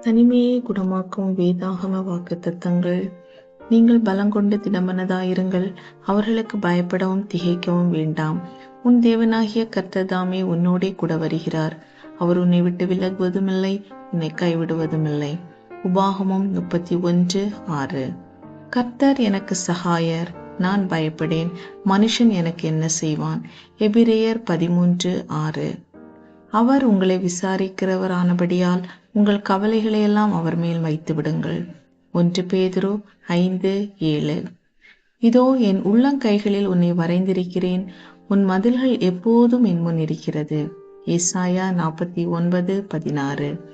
தனிமையை குணமாக்கும் வேதாகம வாக்குத்தத்தங்கள். நீங்கள் பலங்கொண்டு திடமனதாயிருங்கள். அவர்களுக்கு பயப்படவும் திகைக்கவும் வேண்டாம். உன் தேவனாகிய கர்த்ததாமே உன்னோடே கூட வருகிறார். அவர் உன்னை விட்டு விலகுவதுமில்லை உன்னை கைவிடுவதுமில்லை. உபாகமும் முப்பத்தி ஒன்று ஆறு. கர்த்தர் எனக்கு சகாயர் நான் பயப்படேன். மனுஷன் எனக்கு என்ன செய்வான்? எபிரேயர் பதிமூன்று ஆறு. அவர் உங்களை விசாரிக்கிறவரானபடியால் உங்கள் கவலைகளையெல்லாம் அவர் மேல் வைத்து விடுங்கள் ஒன்று பேதுரு ஐந்து ஏழு. இதோ என் உள்ளங்கைகளில் உன்னை வரைந்திருக்கிறேன். உன் மதில்கள் எப்போதும் என் முன் இருக்கிறது. ஏசாயா நாற்பத்தி ஒன்பது பதினாறு.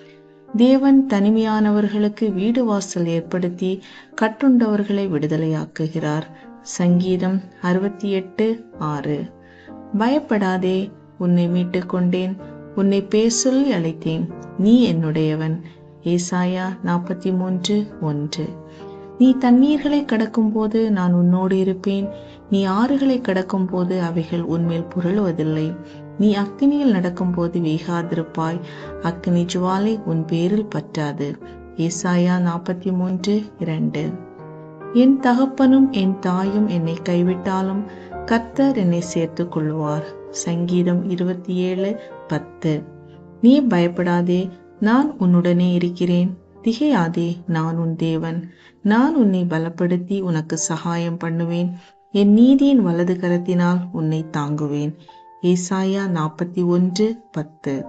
தேவன் தனிமையானவர்களுக்கு வீடு வாசல் ஏற்படுத்தி கட்டுண்டவர்களை விடுதலையாக்குகிறார். சங்கீதம் அறுபத்தி எட்டு ஆறு. பயப்படாதே உன்னை மீட்டுக் கொண்டேன் உன்னை பேர் சொல்லி அழைத்தேன். நீ என்னுடையவன். ஏசாயா நாற்பத்தி மூன்று ஒன்று. நீ தண்ணீர்களை கடக்கும் போது நான் உன்னோடு இருப்பேன். நீ ஆறுகளை கடக்கும் போது அவைகள் உன்மேல் புரளுவதில்லை. நீ அக்னியில் நடக்கும் போது வேகாதிருப்பாய். அக்னி ஜுவாலை உன் பேரில் பற்றாது. ஏசாயா நாற்பத்தி மூன்று இரண்டு. என் தகப்பனும் என் தாயும் என்னை கைவிட்டாலும் கர்த்தர் என்னை சேர்த்துக் கொள்வார் சங்கீதம் இருபத்தி ஏழு பத்து. நீ பயப்படாதே நான் உன்னுடனே இருக்கிறேன். திகையாதே நான் உன் தேவன். நான் உன்னை பலப்படுத்தி உனக்கு சகாயம் பண்ணுவேன். என் நீதியின் வலது கரத்தினால் உன்னை தாங்குவேன். ஏசாயா நாற்பத்தி ஒன்று பத்து.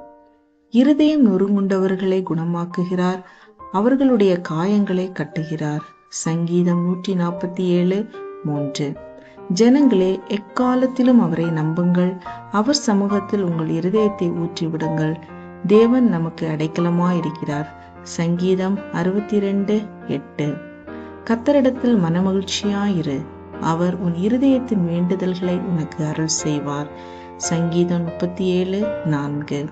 இருதயம் நொறுங்குண்டவர்களை குணமாக்குகிறார். அவர்களுடைய காயங்களை கட்டுகிறார். சங்கீதம் நூற்றி நாற்பத்தி ஏழு மூன்று. ஜனங்களே எக்காலத்திலும் அவரை நம்புங்கள். அவர் சமூகத்தில் உங்கள் இருதயத்தை ஊற்றிவிடுங்கள். தேவன் நமக்கு அடைக்கலமாயிருக்கிறார். சங்கீதம் அறுபத்தி ரெண்டு எட்டு. கத்தரிடத்தில் மனமகிழ்ச்சியாயிரு. அவர் உன் இருதயத்தின் வேண்டுதல்களை உனக்கு அருள் செய்வார். சங்கீதம் முப்பத்தி ஏழு நான்கு.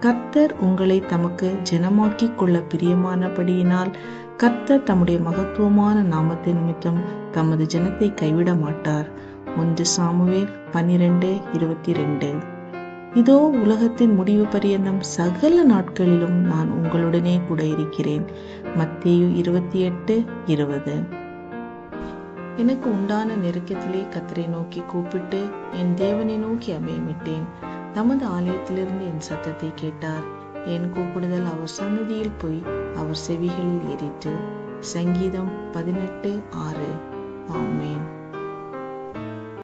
கர்த்தர் உங்களை தமக்கு ஜனமாக்கிக் கொள்ள பிரியமானபடியினால் கர்த்தர் தம்முடைய மகத்துவமான நாமத்தின் நிமித்தம் தமது ஜனத்தை கைவிட மாட்டார். ஒன்று சாமுவேல் பன்னிரெண்டு இருபத்தி ரெண்டு இதோ உலகத்தின் முடிவு பரியந்தம் சகல நாட்களிலும் நான் உங்களுடனே கூட இருக்கிறேன். மத்தியு இருபத்தி எட்டு இருபது. எனக்கு உண்டான நெருக்கத்திலே கத்தரை நோக்கி கூப்பிட்டு என் தேவனை நோக்கி அமையமிட்டேன். தமது ஆலயத்திலிருந்து என் சத்தத்தை கேட்டார். என் கூப்பிடுதல் அவர் சன்னதியில் போய் அவர் செவிகளில் ஏறிட்டு சங்கீதம் பதினெட்டு ஆறு. ஆமேன்.